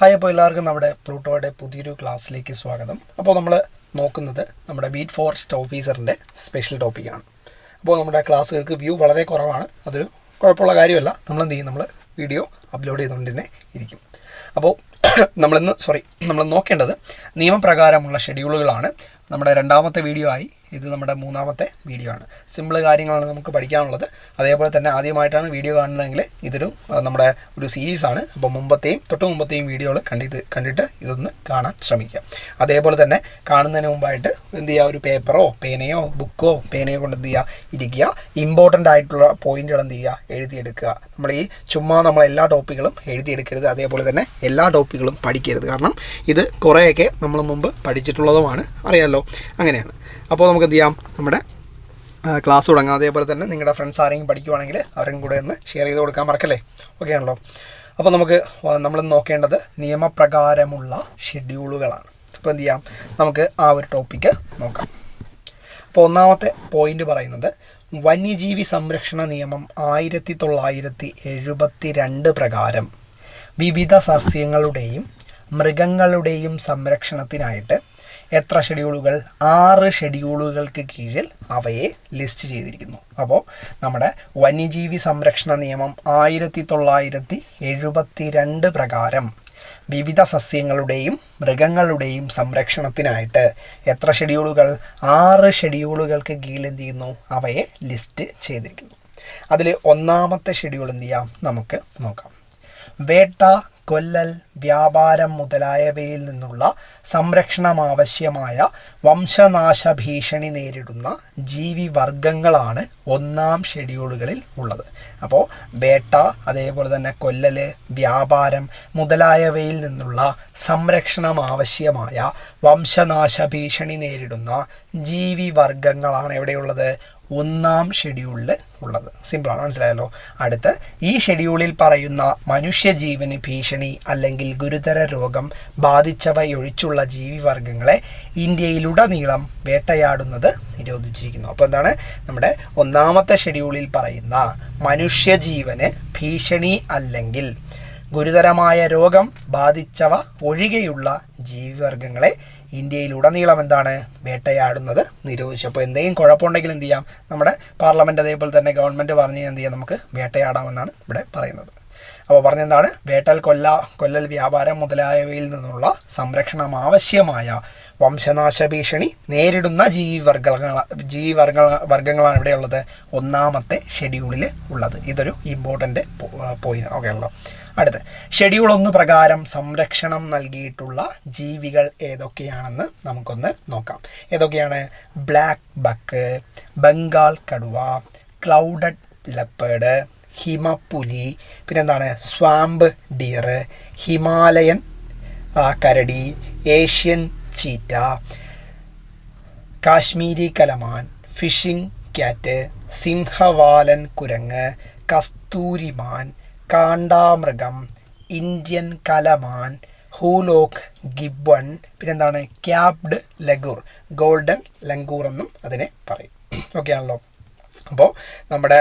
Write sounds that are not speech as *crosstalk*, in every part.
Hi അപ്പോൾ എല്ലാവർക്കും നമ്മുടെ പ്ലൂട്ടോയുടെ പുതിയൊരു ക്ലാസ്സിലേക്ക് സ്വാഗതം. അപ്പോൾ നമ്മൾ നോക്കുന്നത് നമ്മുടെ ബീറ്റ് ഫോറസ്റ്റ് ഓഫീസറിന്റെ സ്പെഷ്യൽ ടോപ്പിക്കാണ് അപ്പോൾ നമ്മുടെ ക്ലാസ്സുകൾക്ക് വ്യൂ വളരെ കുറവാണ്. അതൊരു കുഴപ്പമുള്ള കാര്യമല്ല. നമ്മൾ എന്ത് ചെയ്യും? നമ്മൾ വീഡിയോ അപ്ലോഡ് ചെയ്തുകൊണ്ട് തന്നെ ഇരിക്കും. അപ്പോൾ *coughs* നമ്മളിന്ന് സോറി നമ്മൾ നോക്കേണ്ടത് നിയമപ്രകാരമുള്ള ഷെഡ്യൂളുകളാണ് നമ്മുടെ രണ്ടാമത്തെ വീഡിയോ ആയി ഇത് നമ്മുടെ മൂന്നാമത്തെ വീഡിയോ ആണ്. സിമ്പിൾ കാര്യങ്ങളാണ് നമുക്ക് പഠിക്കാനുള്ളത്. അതേപോലെ തന്നെ ആദ്യമായിട്ടാണ് വീഡിയോ കാണുന്നതെങ്കിൽ ഇതൊരു നമ്മുടെ ഒരു സീരീസാണ് അപ്പോൾ മുമ്പത്തെയും തൊട്ട് മുമ്പത്തെയും വീഡിയോകൾ കണ്ടിട്ട് കണ്ടിട്ട് ഇതൊന്ന് കാണാൻ ശ്രമിക്കുക അതേപോലെ തന്നെ കാണുന്നതിന് മുമ്പായിട്ട് എന്ത് ചെയ്യുക? ഒരു പേപ്പറോ പേനയോ ബുക്കോ പേനയോ കൊണ്ട് എന്ത് ചെയ്യുക? ഇരിക്കുക. ഇമ്പോർട്ടന്റ് ആയിട്ടുള്ള പോയിന്റുകൾ എന്ത് ചെയ്യുക? എഴുതിയെടുക്കുക. നമ്മൾ ഈ ചുമ്മാ നമ്മൾ എല്ലാ ടോപ്പിക്കുകളും എഴുതിയെടുക്കരുത്. അതേപോലെ തന്നെ എല്ലാ ടോപ്പിക്കുകളും പഠിക്കരുത്. കാരണം ഇത് കുറേയൊക്കെ നമ്മൾ മുമ്പ് പഠിച്ചിട്ടുള്ളതുമാണ്. അറിയാമല്ലോ അങ്ങനെയാണ്. അപ്പോൾ നമുക്ക് എന്ത് ചെയ്യാം നമ്മുടെ ക്ലാസ് തുടങ്ങാം. അതേപോലെ തന്നെ നിങ്ങളുടെ ഫ്രണ്ട്സ് ആരെങ്കിലും പഠിക്കുവാണെങ്കിൽ അവരും കൂടെ ഒന്ന് ഷെയർ ചെയ്ത് കൊടുക്കാൻ മറക്കല്ലേ? ഓക്കെ ആണല്ലോ. അപ്പോൾ നമുക്ക് നമ്മൾ നോക്കേണ്ടത് നിയമപ്രകാരമുള്ള ഷെഡ്യൂളുകളാണ് അപ്പോൾ എന്ത് ചെയ്യാം നമുക്ക് ആ ഒരു ടോപ്പിക്ക് നോക്കാം. അപ്പോൾ ഒന്നാമത്തെ പോയിന്റ് പറയുന്നത് വന്യജീവി സംരക്ഷണ നിയമം ആയിരത്തി തൊള്ളായിരത്തി എഴുപത്തി രണ്ട് പ്രകാരം വിവിധ സസ്യങ്ങളുടെയും മൃഗങ്ങളുടെയും സംരക്ഷണത്തിനായിട്ട് എത്ര ഷെഡ്യൂളുകൾ? ആറ് ഷെഡ്യൂളുകൾക്ക് കീഴിൽ അവയെ ലിസ്റ്റ് ചെയ്തിരിക്കുന്നു. അപ്പോൾ നമ്മുടെ വന്യജീവി സംരക്ഷണ നിയമം ആയിരത്തി തൊള്ളായിരത്തി എഴുപത്തി രണ്ട് പ്രകാരം വിവിധ സസ്യങ്ങളുടെയും മൃഗങ്ങളുടെയും സംരക്ഷണത്തിനായിട്ട് എത്ര ഷെഡ്യൂളുകൾ? ആറ് ഷെഡ്യൂളുകൾക്ക് കീഴിൽ എന്ത് ചെയ്യുന്നു? അവയെ ലിസ്റ്റ് ചെയ്തിരിക്കുന്നു. അതിൽ ഒന്നാമത്തെ ഷെഡ്യൂൾ എന്ത് ചെയ്യാം? നമുക്ക് നോക്കാം. വേട്ട കൊല്ലൽ വ്യാപാരം മുതലായവയിൽ നിന്നുള്ള സംരക്ഷണം ആവശ്യമായ വംശനാശ ഭീഷണി നേരിടുന്ന ജീവിവർഗങ്ങളാണ് ഒന്നാം ഷെഡ്യൂളുകളിൽ ഉള്ളത്. അപ്പോൾ വേട്ട അതേപോലെ തന്നെ കൊല്ലൽ വ്യാപാരം മുതലായവയിൽ നിന്നുള്ള സംരക്ഷണം ആവശ്യമായ വംശനാശ ഭീഷണി നേരിടുന്ന ജീവിവർഗങ്ങളാണ് എവിടെയുള്ളത്? ഒന്നാം ഷെഡ്യൂളിൽ ഉള്ളത്. സിമ്പിളാണ് മനസ്സിലായല്ലോ? അടുത്ത് ഈ ഷെഡ്യൂളിൽ പറയുന്ന മനുഷ്യജീവന് ഭീഷണി അല്ലെങ്കിൽ ഗുരുതര രോഗം ബാധിച്ചവയൊഴിച്ചുള്ള ജീവിവർഗങ്ങളെ ഇന്ത്യയിലുടനീളം വേട്ടയാടുന്നത് നിരോധിച്ചിരിക്കുന്നു. അപ്പോൾ എന്താണ്? നമ്മുടെ ഒന്നാമത്തെ ഷെഡ്യൂളിൽ പറയുന്ന മനുഷ്യജീവന് ഭീഷണി അല്ലെങ്കിൽ ഗുരുതരമായ രോഗം ബാധിച്ചവ ഒഴികെയുള്ള ജീവിവർഗങ്ങളെ ഇന്ത്യയിലുടനീളം എന്താണ് വേട്ടയാടുന്നത്? നിരോധിച്ചു. അപ്പോൾ എന്തെങ്കിലും കുഴപ്പമുണ്ടെങ്കിൽ എന്ത് ചെയ്യാം? നമ്മുടെ പാർലമെന്റ് അതേപോലെ തന്നെ ഗവൺമെന്റ് പറഞ്ഞ് എന്ത് ചെയ്യാം? നമുക്ക് വേട്ടയാടാമെന്നാണ് ഇവിടെ പറയുന്നത്. അപ്പോൾ പറഞ്ഞെന്താണ്? വേട്ടൽ കൊല്ല കൊല്ലൽ വ്യാപാരം മുതലായവയിൽ നിന്നുള്ള സംരക്ഷണം ആവശ്യമായ വംശനാശ ഭീഷണി നേരിടുന്ന ജീവിവർഗങ്ങൾ ജീവിവർഗ വർഗങ്ങളാണ് ഇവിടെയുള്ളത്. ഒന്നാമത്തെ ഷെഡ്യൂളിൽ ഉള്ളത്. ഇതൊരു ഇമ്പോർട്ടന്റ് പോയിന്റ് ഓക്കെ ആണല്ലോ അടുത്ത്. ഷെഡ്യൂൾ ഒന്ന് പ്രകാരം സംരക്ഷണം നൽകിയിട്ടുള്ള ജീവികൾ ഏതൊക്കെയാണെന്ന് നമുക്കൊന്ന് നോക്കാം. ഏതൊക്കെയാണ്? ബ്ലാക്ക് ബക്ക് ബംഗാൾ കടുവ ക്ലൗഡഡ് ലെപ്പേഡ് ഹിമപ്പുലി പിന്നെന്താണ്? സ്വാമ്പ് ഡിയർ ഹിമാലയൻ കരടി ഏഷ്യൻ ചീറ്റ കാശ്മീരി കലമാൻ ഫിഷിംഗ് ക്യാറ്റ് സിംഹവാലൻ കുരങ്ങ് കസ്തൂരിമാൻ കാണ്ടാമൃഗം ഇന്ത്യൻ കലമാൻ ഹൂലോക്ക് ഗിബൺ പിന്നെന്താണ് ക്യാപ്ഡ് ലഗൂർ ഗോൾഡൻ ലങ്കൂർ എന്നും അതിനെ പറയും. ഓക്കെ ആണല്ലോ. അപ്പോൾ നമ്മുടെ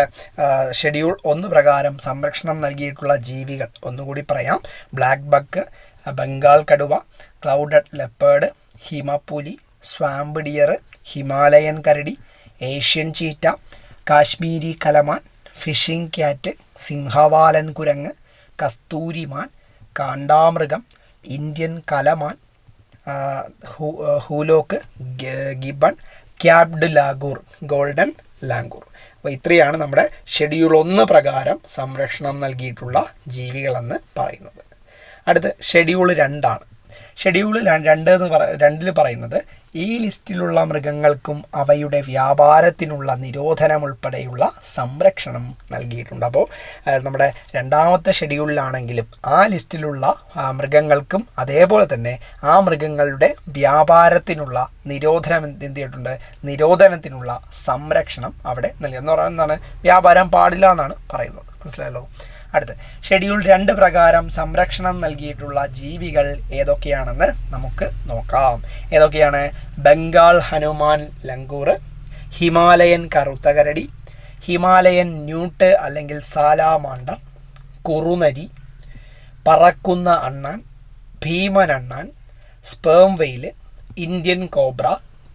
ഷെഡ്യൂൾ ഒന്ന് പ്രകാരം സംരക്ഷണം നൽകിയിട്ടുള്ള ജീവികൾ ഒന്നുകൂടി പറയാം. ബ്ലാക്ക് ബക്ക് ബംഗാൾ കടുവ ക്ലൗഡഡ് ലെപ്പേഡ് ഹിമപ്പുലി സ്വാമ്പ് ഡിയർ ഹിമാലയൻ കരടി ഏഷ്യൻ ചീറ്റ കാശ്മീരി കലമാൻ ഫിഷിംഗ് ക്യാറ്റ് സിംഹവാലൻ കുരങ്ങ് കസ്തൂരിമാൻ കാണ്ടാമൃഗം Indian കലമാൻ hoolock gibbon capped langur golden langur അപ്പോൾ ഇത്രയാണ് നമ്മുടെ ഷെഡ്യൂൾ ഒന്ന് പ്രകാരം സംരക്ഷണം നൽകിയിട്ടുള്ള ജീവികളെന്ന് പറയുന്നത്. അടുത്ത് ഷെഡ്യൂൾ രണ്ടാണ്. ഷെഡ്യൂൾ രണ്ട് എന്ന് പറ രണ്ടിൽ പറയുന്നത് ഈ ലിസ്റ്റിലുള്ള മൃഗങ്ങൾക്കും അവയുടെ വ്യാപാരത്തിനുള്ള നിരോധനം ഉൾപ്പെടെയുള്ള സംരക്ഷണം നൽകിയിട്ടുണ്ട്. അപ്പോൾ നമ്മുടെ രണ്ടാമത്തെ ഷെഡ്യൂളിലാണെങ്കിലും ആ ലിസ്റ്റിലുള്ള മൃഗങ്ങൾക്കും അതേപോലെ തന്നെ ആ മൃഗങ്ങളുടെ വ്യാപാരത്തിനുള്ള നിരോധനം എന്ത് ചെയ്തിട്ടുണ്ട്? നിരോധനത്തിനുള്ള സംരക്ഷണം അവിടെ നൽകി. എന്ന് പറയുന്നതാണ് വ്യാപാരം പാടില്ല എന്നാണ് പറയുന്നത്. മനസ്സിലായല്ലോ? അടുത്ത്. ഷെഡ്യൂൾ രണ്ട് പ്രകാരം സംരക്ഷണം നൽകിയിട്ടുള്ള ജീവികൾ ഏതൊക്കെയാണെന്ന് നമുക്ക് നോക്കാം. ഏതൊക്കെയാണ്? ബംഗാൾ ഹനുമാൻ ലങ്കൂർ ഹിമാലയൻ കറുത്ത കരടി ഹിമാലയൻ ന്യൂട്ട് അല്ലെങ്കിൽ സാലാമാണ്ടർ കുറുനരി പറക്കുന്ന അണ്ണാൻ ഭീമനണ്ണാൻ sperm whale Indian cobra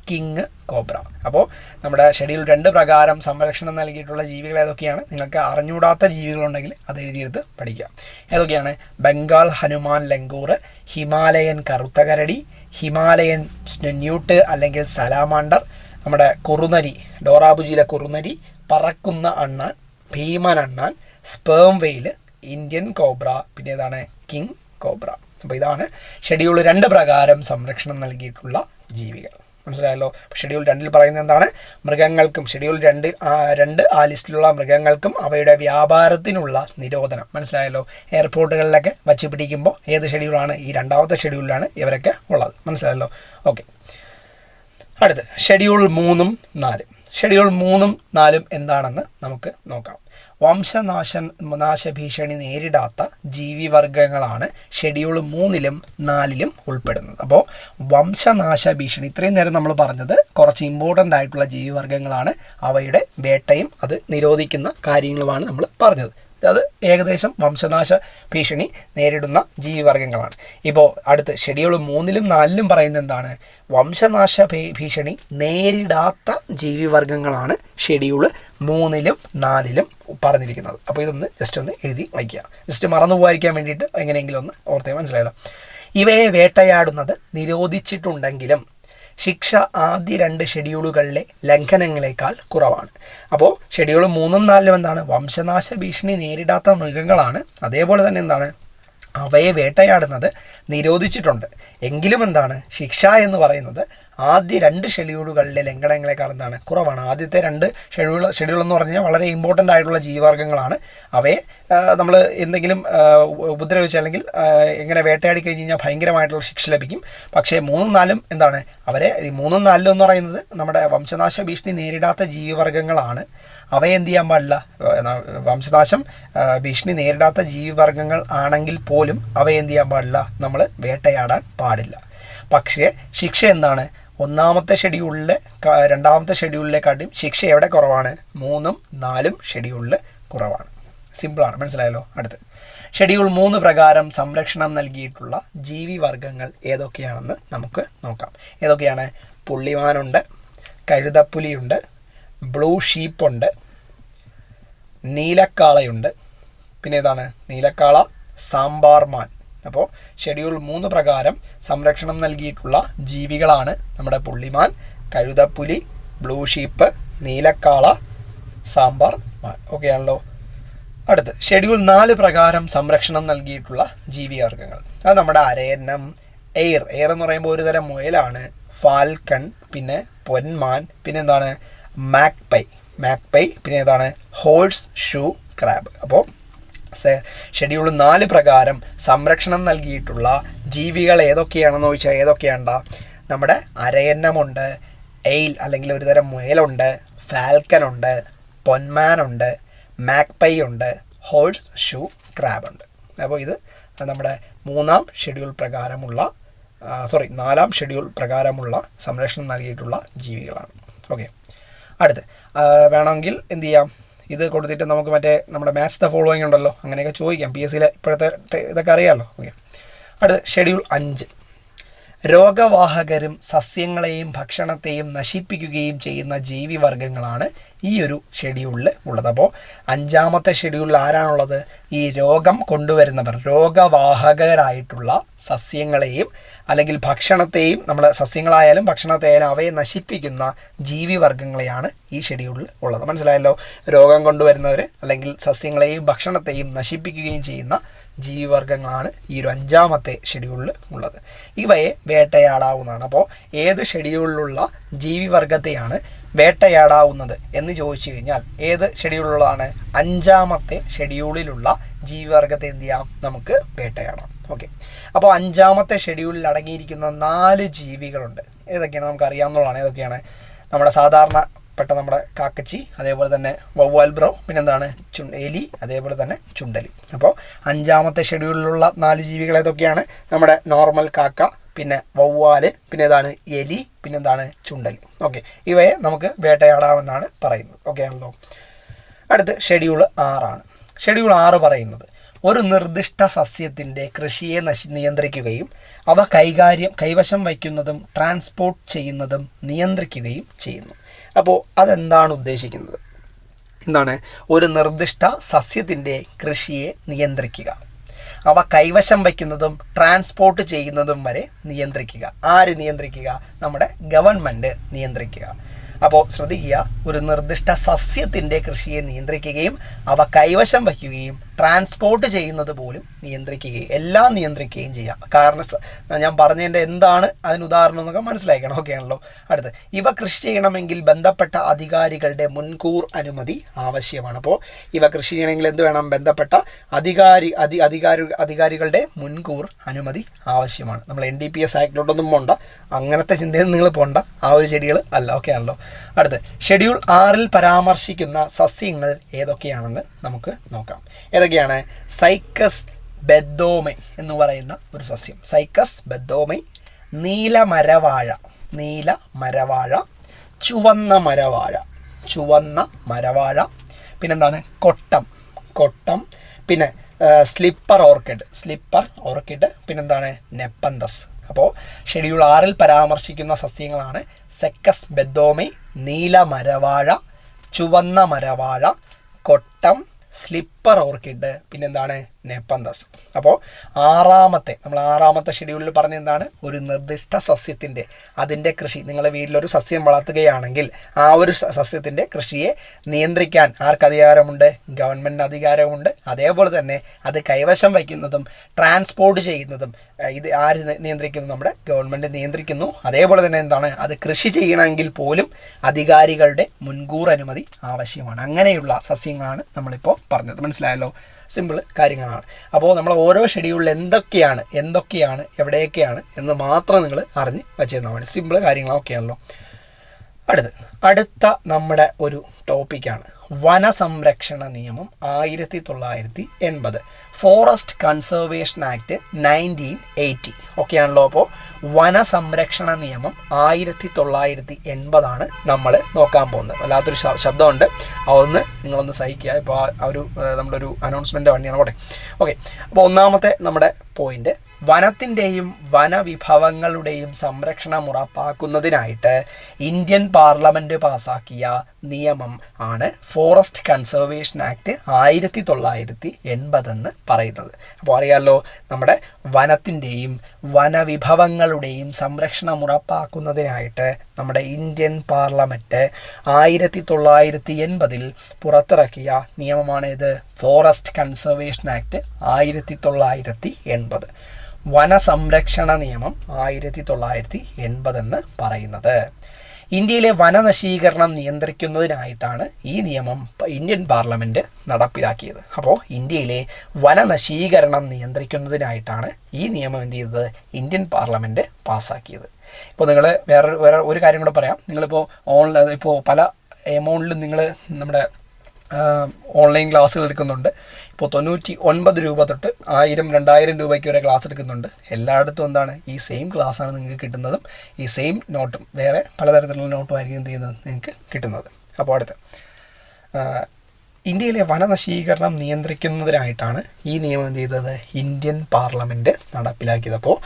king cobra. അപ്പോൾ നമ്മുടെ ഷെഡ്യൂൾ രണ്ട് പ്രകാരം സംരക്ഷണം നൽകിയിട്ടുള്ള ജീവികൾ ഏതൊക്കെയാണ്? നിങ്ങൾക്ക് അറിഞ്ഞൂടാത്ത ജീവികളുണ്ടെങ്കിൽ അത് എഴുതിയെടുത്ത് പഠിക്കുക. ഏതൊക്കെയാണ്? ബംഗാൾ ഹനുമാൻ ലങ്കൂർ ഹിമാലയൻ കറുത്ത കരടി ഹിമാലയൻ സ്നെന്യൂട്ട് അല്ലെങ്കിൽ സലാമാണ്ടർ നമ്മുടെ കുറുനരി ഡോറാബുജിയിലെ കുറുനരി പറക്കുന്ന അണ്ണാൻ ഭീമൻ അണ്ണാൻ സ്പേം വെയിൽ ഇന്ത്യൻ കോബ്ര പിന്നെ ഏതാണ്? King cobra. അപ്പോൾ ഇതാണ് ഷെഡ്യൂൾ രണ്ട് പ്രകാരം സംരക്ഷണം നൽകിയിട്ടുള്ള ജീവികൾ. മനസ്സിലായല്ലോ? ഷെഡ്യൂൾ രണ്ടിൽ പറയുന്നത് എന്താണ്? മൃഗങ്ങൾക്കും ഷെഡ്യൂൾ രണ്ട് രണ്ട് ആ ലിസ്റ്റിലുള്ള മൃഗങ്ങൾക്കും അവയുടെ വ്യാപാരത്തിനുള്ള നിരോധനം. മനസ്സിലായല്ലോ? എയർപോർട്ടുകളിലൊക്കെ വച്ച് പിടിക്കുമ്പോൾ ഏത് ഷെഡ്യൂളാണ് ഈ രണ്ടാമത്തെ ഷെഡ്യൂളിലാണ് ഇവരൊക്കെ ഉള്ളത്. മനസ്സിലായല്ലോ? ഓക്കെ അടുത്ത് ഷെഡ്യൂൾ മൂന്നും നാലും. ഷെഡ്യൂൾ മൂന്നും നാലും എന്താണെന്ന് നമുക്ക് നോക്കാം. വംശനാശ നാശഭീഷണി നേരിടാത്ത ജീവിവർഗങ്ങളാണ് ഷെഡ്യൂൾ മൂന്നിലും നാലിലും ഉൾപ്പെടുന്നത്. അപ്പോൾ വംശനാശ ഭീഷണി ഇത്രയും നേരം നമ്മൾ പറഞ്ഞത് കുറച്ച് ഇമ്പോർട്ടന്റ് ആയിട്ടുള്ള ജീവിവർഗങ്ങളാണ്. അവയുടെ വേട്ടയും അത് നിരോധിക്കുന്ന കാര്യങ്ങളുമാണ് നമ്മൾ പറഞ്ഞത്. അത് ഏകദേശം വംശനാശ ഭീഷണി നേരിടുന്ന ജീവിവർഗങ്ങളാണ്. ഇപ്പോൾ അടുത്ത് ഷെഡ്യൂൾ മൂന്നിലും നാലിലും പറയുന്ന എന്താണ്? വംശനാശ ഭീഷണി നേരിടാത്ത ജീവിവർഗങ്ങളാണ് ഷെഡ്യൂൾ മൂന്നിലും നാലിലും പറഞ്ഞിരിക്കുന്നത്. അപ്പോൾ ഇതൊന്ന് ജസ്റ്റ് ഒന്ന് എഴുതി വയ്ക്കുക. ജസ്റ്റ് മറന്നു പോകാതിരിക്കാൻ വേണ്ടിയിട്ട് എങ്ങനെയെങ്കിലും ഒന്ന് ഓർത്തേ മനസ്സിലായല്ലോ. ഇവയെ വേട്ടയാടുന്നത് നിരോധിച്ചിട്ടുണ്ടെങ്കിലും ശിക്ഷ ആദ്യ രണ്ട് ഷെഡ്യൂളുകളിലെ ലംഘനങ്ങളെക്കാൾ കുറവാണ്. അപ്പോൾ ഷെഡ്യൂൾ മൂന്നും നാലിലും എന്താണ്? വംശനാശ ഭീഷണി നേരിടാത്ത മൃഗങ്ങളാണ്. അതേപോലെ തന്നെ എന്താണ്? അവയെ വേട്ടയാടുന്നത് നിരോധിച്ചിട്ടുണ്ട്. എങ്കിലും എന്താണ്? ശിക്ഷ എന്ന് പറയുന്നത് ആദ്യ രണ്ട് ഷെഡ്യൂളുകളിലെ ലംഘനങ്ങളെക്കാൾ എന്താണ്? കുറവാണ്. ആദ്യത്തെ രണ്ട് ഷെഡ്യൂൾ ഷെഡ്യൂൾ എന്ന് പറഞ്ഞാൽ വളരെ ഇമ്പോർട്ടന്റ് ആയിട്ടുള്ള ജീവവർഗങ്ങളാണ്. അവയെ നമ്മൾ എന്തെങ്കിലും ഉപദ്രവിച്ച് അല്ലെങ്കിൽ എങ്ങനെ വേട്ടയാടി കഴിഞ്ഞ് കഴിഞ്ഞാൽ ഭയങ്കരമായിട്ടുള്ള ശിക്ഷ ലഭിക്കും. പക്ഷേ മൂന്നും നാലും എന്താണ്? അവരെ ഈ മൂന്നും നാലിലും എന്ന് പറയുന്നത് നമ്മുടെ വംശനാശ ഭീഷണി നേരിടാത്ത ജീവിവർഗങ്ങളാണ്. അവയെ എന്ത് ചെയ്യാൻ പാടില്ല? വംശനാശം ഭീഷണി നേരിടാത്ത ജീവിവർഗങ്ങൾ ആണെങ്കിൽ പോലും അവയെ എന്ത് ചെയ്യാൻ പാടില്ല? നമ്മൾ വേട്ടയാടാൻ പാടില്ല. പക്ഷേ ശിക്ഷ എന്താണ്? ഒന്നാമത്തെ ഷെഡ്യൂളിലെ രണ്ടാമത്തെ രണ്ടാമത്തെ ഷെഡ്യൂളിലെക്കാട്ടും ശിക്ഷ എവിടെ കുറവാണ്? മൂന്നും നാലും ഷെഡ്യൂളിൽ കുറവാണ്. സിമ്പിളാണ്. മനസ്സിലായല്ലോ? അടുത്ത്. ഷെഡ്യൂൾ മൂന്ന് പ്രകാരം സംരക്ഷണം നൽകിയിട്ടുള്ള ജീവിവർഗങ്ങൾ ഏതൊക്കെയാണെന്ന് നമുക്ക് നോക്കാം. ഏതൊക്കെയാണ്? പുള്ളിമാനുണ്ട് കഴുതപ്പുലിയുണ്ട് ബ്ലൂ ഷീപ്പുണ്ട്. നീലക്കാളയുണ്ട്. പിന്നെ ഏതാണ് നീലക്കാള സാമ്പാർമാൻ അപ്പോൾ ഷെഡ്യൂൾ മൂന്ന് പ്രകാരം സംരക്ഷണം നൽകിയിട്ടുള്ള ജീവികളാണ് നമ്മുടെ പുള്ളിമാൻ. കഴുതപ്പുലി ബ്ലൂ ഷീപ്പ് നീലക്കാള സാമ്പാർ മാൻ. ഓക്കെ ആണല്ലോ. അടുത്ത് ഷെഡ്യൂൾ നാല് പ്രകാരം സംരക്ഷണം നൽകിയിട്ടുള്ള ജീവിവർഗങ്ങൾ. അത് നമ്മുടെ അരയന്നം എയർ. എയർ എന്ന് പറയുമ്പോൾ ഒരു തരം മുയലാണ് ഫാൽക്കൺ പിന്നെ പൊന്മാൻ പിന്നെ പൈ മാക് പൈ പിന്നെ ഏതാണ്? ഹോൾസ് ഷൂ ക്രാബ് അപ്പോൾ ഷെഡ്യൂൾ നാല് പ്രകാരം സംരക്ഷണം നൽകിയിട്ടുള്ള ജീവികൾ ഏതൊക്കെയാണെന്ന് ചോദിച്ചാൽ ഏതൊക്കെയാണ്ട? നമ്മുടെ അരയന്നമുണ്ട് എയിൽ അല്ലെങ്കിൽ ഒരുതരം മുയലുണ്ട് ഫാൽക്കനുണ്ട് പൊന്മാനുണ്ട് മാക്പൈ ഉണ്ട് ഹോൾസ് ഷൂ ക്രാബ് ഉണ്ട്. അപ്പോൾ ഇത് നമ്മുടെ മൂന്നാം ഷെഡ്യൂൾ പ്രകാരമുള്ള സോറി നാലാം ഷെഡ്യൂൾ പ്രകാരമുള്ള സംരക്ഷണം നൽകിയിട്ടുള്ള ജീവികളാണ്. ഓക്കെ അടുത്ത്. വേണമെങ്കിൽ എന്ത് ചെയ്യാം? ഇത് കൊടുത്തിട്ട് നമുക്ക് മറ്റേ നമ്മുടെ മാത്സ് ദ ഫോളോയിങ് ഉണ്ടല്ലോ അങ്ങനെയൊക്കെ ചോദിക്കാം. പി എസ് സിയിലെ ഇപ്പോഴത്തെ ഇതൊക്കെ അറിയാമല്ലോ ഓക്കെ അടുത്ത് ഷെഡ്യൂൾ അഞ്ച്. രോഗവാഹകരും സസ്യങ്ങളെയും ഭക്ഷണത്തെയും നശിപ്പിക്കുകയും ചെയ്യുന്ന ജീവിവർഗങ്ങളാണ് ഈ ഒരു ഷെഡ്യൂളിൽ ഉള്ളത്. അപ്പോൾ അഞ്ചാമത്തെ ഷെഡ്യൂളിൽ ആരാണുള്ളത്? ഈ രോഗം കൊണ്ടുവരുന്നവർ രോഗവാഹകരായിട്ടുള്ള സസ്യങ്ങളെയും അല്ലെങ്കിൽ ഭക്ഷണത്തെയും നമ്മൾ സസ്യങ്ങളായാലും ഭക്ഷണത്തെയായാലും അവയെ നശിപ്പിക്കുന്ന ജീവിവർഗങ്ങളെയാണ് ഈ ഷെഡ്യൂളിൽ ഉള്ളത്. മനസ്സിലായല്ലോ? രോഗം കൊണ്ടുവരുന്നവർ അല്ലെങ്കിൽ സസ്യങ്ങളെയും ഭക്ഷണത്തെയും നശിപ്പിക്കുകയും ചെയ്യുന്ന ജീവിവർഗങ്ങളാണ് ഈ ഒരു അഞ്ചാമത്തെ ഷെഡ്യൂളിൽ ഉള്ളത്. ഇവയെ വേട്ടയാടാവുന്നതാണ്. അപ്പോൾ ഏത് ഷെഡ്യൂളിലുള്ള ജീവിവർഗത്തെയാണ് വേട്ടയാടാവുന്നത് എന്ന് ചോദിച്ചു കഴിഞ്ഞാൽ ഏത് ഷെഡ്യൂളിലുള്ളതാണ് അഞ്ചാമത്തെ ഷെഡ്യൂളിലുള്ള ജീവിവർഗത്തെ എന്ത് ചെയ്യാം? നമുക്ക് വേട്ടയാടാം. ഓക്കെ അപ്പോൾ അഞ്ചാമത്തെ ഷെഡ്യൂളിൽ അടങ്ങിയിരിക്കുന്ന നാല് ജീവികളുണ്ട്. ഏതൊക്കെയാണ് നമുക്ക് അറിയാവുന്നതാണ് ഏതൊക്കെയാണ്? നമ്മുടെ സാധാരണ പെട്ട നമ്മുടെ കാക്കച്ചി അതേപോലെ തന്നെ വവ്വാൽ ബ്രോ പിന്നെന്താണ്? ചു എലി അതേപോലെ തന്നെ ചുണ്ടലി. അപ്പോൾ അഞ്ചാമത്തെ ഷെഡ്യൂളിലുള്ള നാല് ജീവികൾ ഏതൊക്കെയാണ്? നമ്മുടെ നോർമൽ കാക്ക പിന്നെ വവ്വാൽ പിന്നെ ഏതാണ് എലി പിന്നെ എന്താണ് ചുണ്ടൽ ഓക്കെ ഇവയെ നമുക്ക് വേട്ടയാടാമെന്നാണ് പറയുന്നത്. ഓക്കെ ആണല്ലോ. അടുത്ത് ഷെഡ്യൂൾ ആറാണ്. ഷെഡ്യൂൾ ആറ് പറയുന്നത്. ഒരു നിർദ്ദിഷ്ട സസ്യത്തിന്റെ കൃഷിയെ നശി നിയന്ത്രിക്കുകയും അവ കൈകാര്യം കൈവശം വയ്ക്കുന്നതും ട്രാൻസ്പോർട്ട് ചെയ്യുന്നതും നിയന്ത്രിക്കുകയും ചെയ്യുന്നു. അപ്പോൾ അതെന്താണ് ഉദ്ദേശിക്കുന്നത്? എന്താണ്? ഒരു നിർദ്ദിഷ്ട സസ്യത്തിന്റെ കൃഷിയെ നിയന്ത്രിക്കുക. അവ കൈവശം വയ്ക്കുന്നതും ട്രാൻസ്പോർട്ട് ചെയ്യുന്നതും വരെ നിയന്ത്രിക്കുക. ആര് നിയന്ത്രിക്കുക? നമ്മുടെ ഗവൺമെന്റ് നിയന്ത്രിക്കുക. അപ്പോൾ ശ്രദ്ധിക്കുക ഒരു നിർദ്ദിഷ്ട സസ്യത്തിന്റെ കൃഷിയെ നിയന്ത്രിക്കുകയും അവ കൈവശം വയ്ക്കുകയും ട്രാൻസ്പോർട്ട് ചെയ്യുന്നത് പോലും നിയന്ത്രിക്കുകയും എല്ലാം നിയന്ത്രിക്കുകയും ചെയ്യാം കാരണം ഞാൻ പറഞ്ഞതിന്റെ എന്താണ് അതിന് ഉദാഹരണം എന്നൊക്കെ മനസ്സിലാക്കണം ഓക്കെ ആണല്ലോ. അടുത്ത് ഇവ കൃഷി ചെയ്യണമെങ്കിൽ ബന്ധപ്പെട്ട അധികാരികളുടെ മുൻകൂർ അനുമതി ആവശ്യമാണ്. അപ്പോൾ ഇവ കൃഷി ചെയ്യണമെങ്കിൽ എന്ത് വേണം? ബന്ധപ്പെട്ട അധികാരി അധി അധികാരി അധികാരികളുടെ മുൻകൂർ അനുമതി ആവശ്യമാണ്. നമ്മൾ എൻ ഡി പി എസ് ആക്ടിലോട്ടൊന്നും പോണ്ട. അങ്ങനത്തെ ചിന്തയിൽ നിങ്ങൾ പോണ്ട. ആ ഒരു ചെടികൾ അല്ല. ഓക്കെ ആണല്ലോ. അടുത്ത് ഷെഡ്യൂൾ ആറിൽ പരാമർശിക്കുന്ന സസ്യങ്ങൾ ഏതൊക്കെയാണെന്ന് നമുക്ക് നോക്കാം. ഏതൊക്കെയാണ്? സൈക്കസ് ബെദ്ദോമൈ എന്ന് പറയുന്ന ഒരു സസ്യം. സൈക്കസ് ബെദ്ദോമെ നീല മരവാഴ നീല മരവാഴ ചുവന്ന മരവാഴ ചുവന്ന മരവാഴ പിന്നെന്താണ്? കൊട്ടം കൊട്ടം പിന്നെ സ്ലിപ്പർ ഓർക്കിഡ് സ്ലിപ്പർ ഓർക്കിഡ് പിന്നെന്താണ്? നെപ്പന്തസ്. അപ്പോൾ ഷെഡ്യൂൾ ആറിൽ പരാമർശിക്കുന്ന സസ്യങ്ങളാണ് സെക്കസ് ബെദോമി നീല മരവാഴ ചുവന്ന മരവാഴ കൊട്ടം സ്ലിപ്പർ ഓർക്കിഡ്. പിന്നെ എന്താണ് നെപ്പന്തസ്. അപ്പോൾ ആറാമത്തെ നമ്മൾ ആറാമത്തെ ഷെഡ്യൂളിൽ പറഞ്ഞ എന്താണ്? ഒരു നിർദ്ദിഷ്ട സസ്യത്തിന്റെ അതിന്റെ കൃഷി. നിങ്ങളുടെ വീട്ടിലൊരു സസ്യം വളർത്തുകയാണെങ്കിൽ ആ ഒരു സസ്യത്തിന്റെ കൃഷിയെ നിയന്ത്രിക്കാൻ ആർക്ക് അധികാരമുണ്ട്? ഗവൺമെന്റ് അധികാരമുണ്ട്. അതേപോലെ തന്നെ അത് കൈവശം വയ്ക്കുന്നതും ട്രാൻസ്പോർട്ട് ചെയ്യുന്നതും ഇത് ആര് നിയന്ത്രിക്കുന്നു? നമ്മുടെ ഗവൺമെന്റ് നിയന്ത്രിക്കുന്നു. അതേപോലെ തന്നെ എന്താണ്? അത് കൃഷി ചെയ്യണമെങ്കിൽ പോലും അധികാരികളുടെ മുൻകൂർ അനുമതി ആവശ്യമാണ്. അങ്ങനെയുള്ള സസ്യങ്ങളാണ് നമ്മളിപ്പോൾ പറഞ്ഞത്. മനസ്സിലായല്ലോ. സിമ്പിൾ കാര്യങ്ങളാണ്. അപ്പോൾ നമ്മൾ ഓരോ ഷെഡ്യൂളിൽ എന്തൊക്കെയാണ് എന്തൊക്കെയാണ് എവിടെയൊക്കെയാണ് എന്ന് മാത്രം നിങ്ങൾ അറിഞ്ഞ് വെച്ചിരുന്നാൽ മതി. സിമ്പിൾ കാര്യങ്ങളൊക്കെയാണല്ലോ. അടുത്ത് അടുത്ത നമ്മുടെ ഒരു ടോപ്പിക്കാണ് വനസംരക്ഷണ നിയമം ആയിരത്തി തൊള്ളായിരത്തി എൺപത് forest conservation act nineteen eighty ആണല്ലോ അപ്പോൾ വനസംരക്ഷണ നിയമം ആയിരത്തി തൊള്ളായിരത്തി എൺപതാണ് നമ്മൾ നോക്കാൻ പോകുന്നത്. വല്ലാത്തൊരു ശബ്ദമുണ്ട്. അതൊന്ന് നിങ്ങളൊന്ന് സഹിക്കുക. ഇപ്പോൾ ആ ഒരു നമ്മളൊരു അനൗൺസ്മെന്റ് വണ്ടിയാണ്? പോട്ടെ. ഓക്കെ അപ്പോൾ ഒന്നാമത്തെ നമ്മുടെ പോയിന്റ് വനത്തിന്റെയും വനവിഭവങ്ങളുടെയും സംരക്ഷണം ഉറപ്പാക്കുന്നതിനായിട്ട് ഇന്ത്യൻ പാർലമെന്റ് പാസാക്കിയ നിയമം ആണ് ഫോറസ്റ്റ് കൺസർവേഷൻ ആക്ട് ആയിരത്തി തൊള്ളായിരത്തി എൺപതെന്ന് പറയുന്നത്. അപ്പോൾ അറിയാമല്ലോ നമ്മുടെ വനത്തിന്റെയും വനവിഭവങ്ങളുടെയും സംരക്ഷണം ഉറപ്പാക്കുന്നതിനായിട്ട് നമ്മുടെ ഇന്ത്യൻ പാർലമെന്റ് ആയിരത്തി തൊള്ളായിരത്തി എൺപതിൽ പുറത്തിറക്കിയ നിയമമാണ് ഇത് ഫോറസ്റ്റ് കൺസർവേഷൻ ആക്ട് ആയിരത്തി തൊള്ളായിരത്തി എൺപത്. വനസംരക്ഷണ നിയമം ആയിരത്തി തൊള്ളായിരത്തി എൺപതെന്ന് പറയുന്നത്. ഇന്ത്യയിലെ വനനശീകരണം നിയന്ത്രിക്കുന്നതിനായിട്ടാണ് ഈ നിയമം ഇന്ത്യൻ പാർലമെന്റ് നടപ്പിലാക്കിയത്. അപ്പോൾ ഇന്ത്യയിലെ വനനശീകരണം നിയന്ത്രിക്കുന്നതിനായിട്ടാണ് ഈ നിയമം എന്ത് ചെയ്തത്? ഇന്ത്യൻ പാർലമെന്റ് പാസ്സാക്കിയത്. ഇപ്പോൾ നിങ്ങൾ വേറെ വേറെ ഒരു കാര്യം കൂടെ പറയാം. നിങ്ങളിപ്പോൾ ഓൺലൈൻ ഇപ്പോൾ പല എമൗണ്ടിലും നിങ്ങൾ നമ്മുടെ ഓൺലൈൻ ക്ലാസ്സുകൾ എടുക്കുന്നുണ്ട്. ഇപ്പോൾ തൊണ്ണൂറ്റി ഒൻപത് രൂപ തൊട്ട് ആയിരം രണ്ടായിരം രൂപയ്ക്ക് വരെ ക്ലാസ് എടുക്കുന്നുണ്ട്. എല്ലായിടത്തും എന്താണ്? ഈ സെയിം ക്ലാസ്സാണ് നിങ്ങൾക്ക് കിട്ടുന്നതും ഈ സെയിം നോട്ടും വേറെ പലതരത്തിലുള്ള നോട്ടും ആയിരിക്കും എന്ത് ചെയ്യുന്നത്? നിങ്ങൾക്ക് കിട്ടുന്നത്. അപ്പോൾ അടുത്ത്. ഇന്ത്യയിലെ വനനശീകരണം നിയന്ത്രിക്കുന്നതിനായിട്ടാണ് ഈ നിയമം എന്ത് ചെയ്തത്? ഇന്ത്യൻ പാർലമെന്റ് നടപ്പിലാക്കിയത്. അപ്പോൾ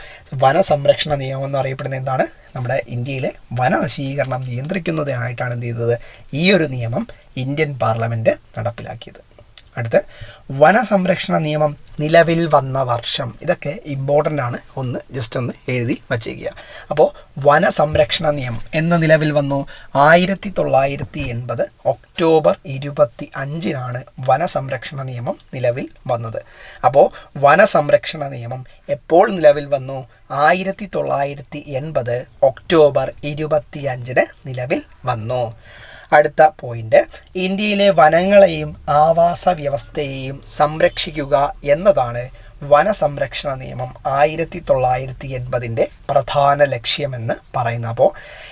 വനസംരക്ഷണ നിയമം എന്ന് അറിയപ്പെടുന്ന എന്താണ്? നമ്മുടെ ഇന്ത്യയിലെ വനനശീകരണം നിയന്ത്രിക്കുന്നതിനായിട്ടാണ് എന്ത് ചെയ്തത്? ഈ ഒരു നിയമം ഇന്ത്യൻ പാർലമെന്റ് നടപ്പിലാക്കിയത്. അടുത്ത് വനസംരക്ഷണ നിയമം നിലവിൽ വന്ന വർഷം. ഇതൊക്കെ ഇമ്പോർട്ടന്റ് ആണ്. ഒന്ന് ജസ്റ്റ് ഒന്ന് എഴുതി വച്ചേക്കുക അപ്പോൾ വനസംരക്ഷണ നിയമം എന്ന് നിലവിൽ വന്നു? ആയിരത്തി തൊള്ളായിരത്തി എൺപത് ഒക്ടോബർ ഇരുപത്തി അഞ്ചിനാണ് വനസംരക്ഷണ നിയമം നിലവിൽ വന്നത്. അപ്പോൾ വനസംരക്ഷണ നിയമം എപ്പോൾ നിലവിൽ വന്നു? ആയിരത്തി തൊള്ളായിരത്തി എൺപത് ഒക്ടോബർ നിലവിൽ വന്നു. അടുത്ത പോയിന്റ് ഇന്ത്യയിലെ വനങ്ങളെയും ആവാസ വ്യവസ്ഥയെയും സംരക്ഷിക്കുക എന്നതാണ് വനസംരക്ഷണ നിയമം ആയിരത്തി തൊള്ളായിരത്തി എൺപതിന്റെ പ്രധാന ലക്ഷ്യമെന്ന് പറയുന്ന അപ്പോൾ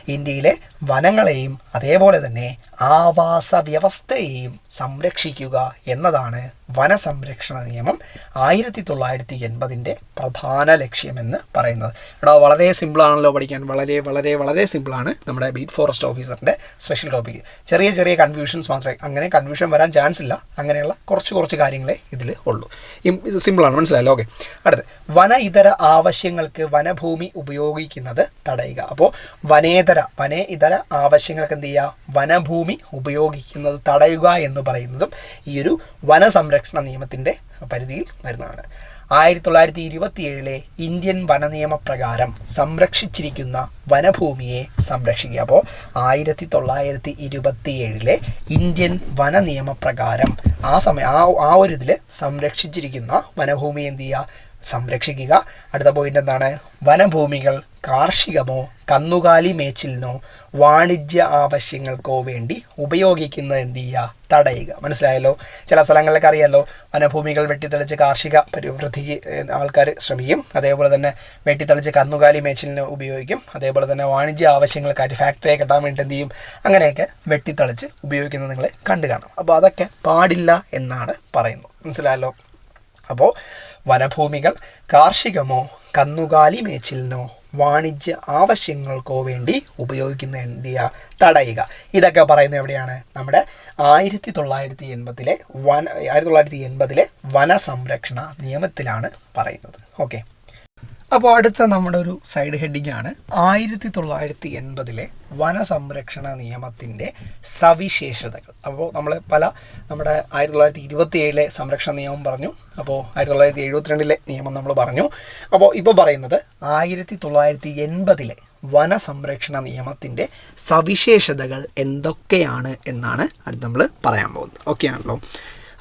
ഇന്ത്യയിലെ വനങ്ങളെയും അതേപോലെ തന്നെ ആവാസ വ്യവസ്ഥയെയും സംരക്ഷിക്കുക എന്നതാണ് വനസംരക്ഷണ നിയമം ആയിരത്തി തൊള്ളായിരത്തി എൺപതിന്റെ പ്രധാന ലക്ഷ്യമെന്ന് പറയുന്നത്. എടാ വളരെ സിമ്പിളാണല്ലോ പഠിക്കാൻ. വളരെ വളരെ വളരെ സിമ്പിളാണ് നമ്മുടെ ബീറ്റ് ഫോറസ്റ്റ് ഓഫീസറിന്റെ സ്പെഷ്യൽ ടോപ്പിക്ക്. ചെറിയ ചെറിയ കൺഫ്യൂഷൻസ് മാത്രമേ അങ്ങനെ കൺഫ്യൂഷൻ വരാൻ ചാൻസ് ഇല്ല. അങ്ങനെയുള്ള കുറച്ച് കുറച്ച് കാര്യങ്ങളെ ഇതിൽ ഉള്ളൂ. ഇത് സിമ്പിളാണ് മനസ്സിലായല്ലോ? ഓക്കെ. അടുത്ത് വന ഇതര ആവശ്യങ്ങൾക്ക് വനഭൂമി ഉപയോഗിക്കുന്നത് തടയുക. അപ്പോൾ വനേതര വനേ ഇതര ആവശ്യങ്ങൾക്ക് എന്ത് ചെയ്യുക വനഭൂമി ഉപയോഗിക്കുന്നത് തടയുക എന്ന് പറയുന്നതും ഈ ഒരു വനസംരക്ഷണ നിയമത്തിന്റെ പരിധിയിൽ വരുന്നതാണ്. ആയിരത്തി തൊള്ളായിരത്തി ഇരുപത്തി ഏഴിലെ ഇന്ത്യൻ വനനിയമപ്രകാരം സംരക്ഷിച്ചിരിക്കുന്ന വനഭൂമിയെ സംരക്ഷിക്കുക. അപ്പോൾ ആയിരത്തി തൊള്ളായിരത്തി ഇരുപത്തി ഏഴിലെ ഇന്ത്യൻ വനനിയമപ്രകാരം ആ സമയം ആ ആ ഒരു ഇതിൽ സംരക്ഷിച്ചിരിക്കുന്ന വനഭൂമി എന്ത് ചെയ്യുക? സംരക്ഷിക്കുക. അടുത്ത പോയിന്റ് എന്താണ്? വനഭൂമികൾ കാർഷികമോ കന്നുകാലി മേച്ചിലിനോ വാണിജ്യ ആവശ്യങ്ങൾക്കോ വേണ്ടി ഉപയോഗിക്കുന്ന എന്ത് ചെയ്യുക? തടയുക. മനസ്സിലായല്ലോ? ചില സ്ഥലങ്ങളിലൊക്കെ അറിയാമല്ലോ വനഭൂമികൾ വെട്ടിത്തെളിച്ച് കാർഷിക പരിവൃദ്ധിക്ക് ആൾക്കാർ ശ്രമിക്കും. അതേപോലെ തന്നെ വെട്ടിത്തെളിച്ച് കന്നുകാലി മേച്ചിലിന് ഉപയോഗിക്കും. അതേപോലെ തന്നെ വാണിജ്യ ആവശ്യങ്ങൾക്കായിട്ട് ഫാക്ടറിയെ കെട്ടാൻ വേണ്ടി എന്ത് ചെയ്യും? അങ്ങനെയൊക്കെ വെട്ടിത്തെളിച്ച് ഉപയോഗിക്കുന്നത് നിങ്ങൾ കണ്ടു കാണും. അപ്പോൾ അതൊക്കെ പാടില്ല എന്നാണ് പറയുന്നത്. മനസ്സിലായല്ലോ? അപ്പോൾ വനഭൂമികൾ കാർഷികമോ കന്നുകാലി മേച്ചിലിനോ വാണിജ്യ ആവശ്യങ്ങൾക്കോ വേണ്ടി ഉപയോഗിക്കുന്ന ഇന്ത്യ തടയുക. ഇതൊക്കെ പറയുന്നത് എവിടെയാണ്? നമ്മുടെ ആയിരത്തി തൊള്ളായിരത്തി എൺപതിലെ വന ആയിരത്തി തൊള്ളായിരത്തി എൺപതിലെ വനസംരക്ഷണ നിയമത്തിലാണ് പറയുന്നത്. ഓക്കെ അപ്പോൾ അടുത്ത നമ്മുടെ ഒരു സൈഡ് ഹെഡിങ് ആണ്. ആയിരത്തി തൊള്ളായിരത്തി എൺപതിലെ വനസംരക്ഷണ നിയമത്തിന്റെ സവിശേഷതകൾ. അപ്പോൾ നമ്മൾ പല നമ്മുടെ ആയിരത്തി തൊള്ളായിരത്തി ഇരുപത്തി ഏഴിലെ സംരക്ഷണ നിയമം പറഞ്ഞു. അപ്പോൾ ആയിരത്തി തൊള്ളായിരത്തി എഴുപത്തിരണ്ടിലെ നിയമം നമ്മൾ പറഞ്ഞു. അപ്പോൾ ഇപ്പോൾ പറയുന്നത് ആയിരത്തി തൊള്ളായിരത്തി എൺപതിലെ വനസംരക്ഷണ നിയമത്തിന്റെ സവിശേഷതകൾ എന്തൊക്കെയാണ് എന്നാണ് അടുത്ത് നമ്മൾ പറയാൻ പോകുന്നത്. ഓക്കെ ആണല്ലോ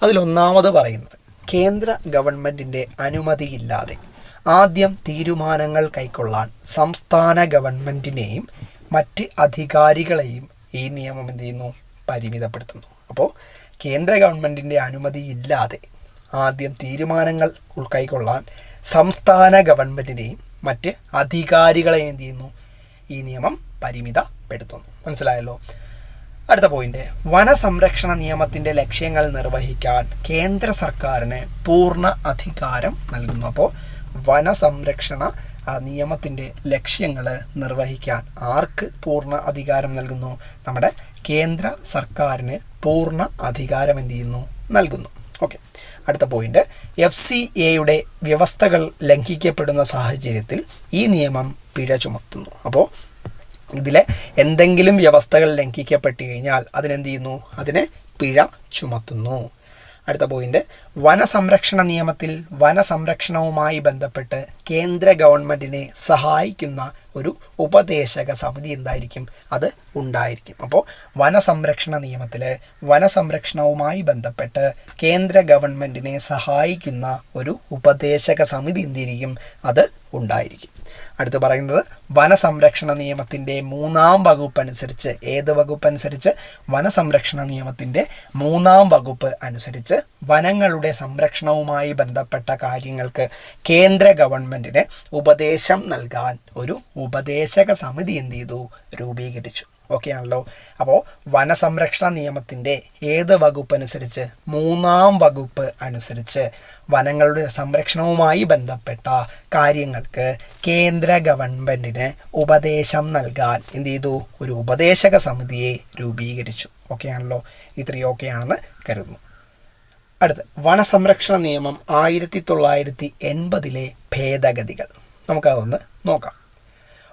അതിലൊന്നാമത് പറയുന്നത് കേന്ദ്ര ഗവൺമെന്റിന്റെ അനുമതിയില്ലാതെ ആദ്യം തീരുമാനങ്ങൾ കൈക്കൊള്ളാൻ സംസ്ഥാന ഗവൺമെന്റിനെയും മറ്റ് അധികാരികളെയും ഈ നിയമം എന്ത് ചെയ്യുന്നു? പരിമിതപ്പെടുത്തുന്നു. അപ്പോൾ കേന്ദ്ര ഗവൺമെന്റിന്റെ അനുമതി ഇല്ലാതെ ആദ്യം തീരുമാനങ്ങൾ ഉൾ- കൈക്കൊള്ളാൻ സംസ്ഥാന ഗവൺമെന്റിനെയും മറ്റ് അധികാരികളെയും എന്ത് ചെയ്യുന്നു? ഈ നിയമം പരിമിതപ്പെടുത്തുന്നു. മനസ്സിലായല്ലോ? അടുത്ത പോയിന്റ്. വനസംരക്ഷണ നിയമത്തിന്റെ ലക്ഷ്യങ്ങൾ നിർവഹിക്കാൻ കേന്ദ്ര സർക്കാരിന് പൂർണ അധികാരം നൽകുന്നു. അപ്പോൾ വനസംരക്ഷണ സംരക്ഷണ നിയമത്തിന്റെ ലക്ഷ്യങ്ങൾ നിർവഹിക്കാൻ ആർക്ക് പൂർണ അധികാരം നൽകുന്നു? നമ്മുടെ കേന്ദ്ര സർക്കാരിന് പൂർണ അധികാരം എന്ത് ചെയ്യുന്നു? നൽകുന്നു. ഓക്കെ. അടുത്ത പോയിന്റ്. എഫ് സി എയുടെ വ്യവസ്ഥകൾ ലംഘിക്കപ്പെടുന്ന സാഹചര്യത്തിൽ ഈ നിയമം പിഴ ചുമത്തുന്നു. അപ്പോൾ ഇതിലെ എന്തെങ്കിലും വ്യവസ്ഥകൾ ലംഘിക്കപ്പെട്ട് കഴിഞ്ഞാൽ അതിനെന്ത് ചെയ്യുന്നു? അതിനെ പിഴ ചുമത്തുന്നു. അടുത്ത പോയിന്റ്. വനസംരക്ഷണ നിയമത്തിൽ വനസംരക്ഷണവുമായി ബന്ധപ്പെട്ട് കേന്ദ്ര ഗവൺമെന്റിനെ സഹായിക്കുന്ന ഒരു ഉപദേശക സമിതി എന്തായിരിക്കും? അത് ഉണ്ടായിരിക്കും. അപ്പോൾ വനസംരക്ഷണ നിയമത്തിൽ വനസംരക്ഷണവുമായി ബന്ധപ്പെട്ട് കേന്ദ്ര ഗവൺമെന്റിനെ സഹായിക്കുന്ന ഒരു ഉപദേശക സമിതി എന്തിരിക്കും? അത് ഉണ്ടായിരിക്കും. അടുത്ത് പറയുന്നത് വനസംരക്ഷണ നിയമത്തിന്റെ മൂന്നാം വകുപ്പ് അനുസരിച്ച് ഏത് വകുപ്പ് അനുസരിച്ച്? വനസംരക്ഷണ നിയമത്തിന്റെ മൂന്നാം വകുപ്പ് അനുസരിച്ച് വനങ്ങളുടെ സംരക്ഷണവുമായി ബന്ധപ്പെട്ട കാര്യങ്ങൾക്ക് കേന്ദ്ര ഗവൺമെന്റിന് ഉപദേശം നൽകാൻ ഒരു ഉപദേശക സമിതി എന്ത് ചെയ്തു? രൂപീകരിച്ചു. ഓക്കെ ആണല്ലോ അപ്പോൾ വനസംരക്ഷണ നിയമത്തിന്റെ ഏത് വകുപ്പ് അനുസരിച്ച് മൂന്നാം വകുപ്പ് അനുസരിച്ച് വനങ്ങളുടെ സംരക്ഷണവുമായി ബന്ധപ്പെട്ട കാര്യങ്ങൾക്ക് കേന്ദ്ര ഗവൺമെന്റിന് ഉപദേശം നൽകാൻ എന്ത് ചെയ്തു? ഒരു ഉപദേശക സമിതിയെ രൂപീകരിച്ചു. ഓക്കെ ആണല്ലോ ഇത്രയും ഓക്കെ ആണെന്ന് കരുതുന്നു. അടുത്ത് വനസംരക്ഷണ നിയമം ആയിരത്തി തൊള്ളായിരത്തി എൺപതിലെ ഭേദഗതികൾ. നമുക്കതൊന്ന് നോക്കാം.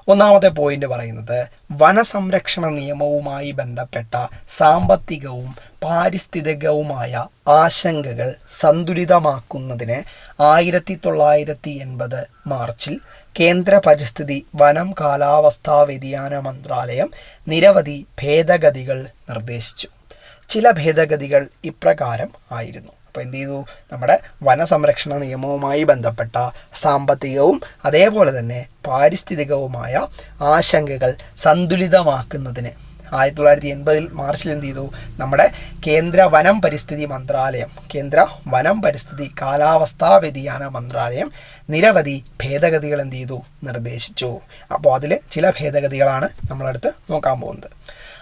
ഒന്നാമത്തെ പോയിന്റ് പറയുന്നത് വനസംരക്ഷണ നിയമവുമായി ബന്ധപ്പെട്ട സാമ്പത്തികവും പാരിസ്ഥിതികവുമായ ആശങ്കകൾ സന്തുലിതമാക്കുന്നതിന് ആയിരത്തി തൊള്ളായിരത്തി എൺപത് മാർച്ചിൽ കേന്ദ്ര പരിസ്ഥിതി വനം കാലാവസ്ഥാ വ്യതിയാന മന്ത്രാലയം നിരവധി ഭേദഗതികൾ നിർദ്ദേശിച്ചു. ചില ഭേദഗതികൾ ഇപ്രകാരം ആയിരുന്നു. അപ്പോൾ എന്ത് ചെയ്തു? നമ്മുടെ വനസംരക്ഷണ നിയമവുമായി ബന്ധപ്പെട്ട സാമ്പത്തികവും അതേപോലെ തന്നെ പാരിസ്ഥിതികവുമായ ആശങ്കകൾ സന്തുലിതമാക്കുന്നതിന് ആയിരത്തി തൊള്ളായിരത്തി എൺപതിൽ മാർച്ചിൽ എന്ത് ചെയ്തു? നമ്മുടെ കേന്ദ്ര വനം പരിസ്ഥിതി മന്ത്രാലയം കേന്ദ്ര വനം പരിസ്ഥിതി കാലാവസ്ഥാ വ്യതിയാന മന്ത്രാലയം നിരവധി ഭേദഗതികൾ എന്ത് ചെയ്തു? നിർദ്ദേശിച്ചു. അപ്പോൾ അതിൽ ചില ഭേദഗതികളാണ് നമ്മളടുത്ത് നോക്കാൻ പോകുന്നത്.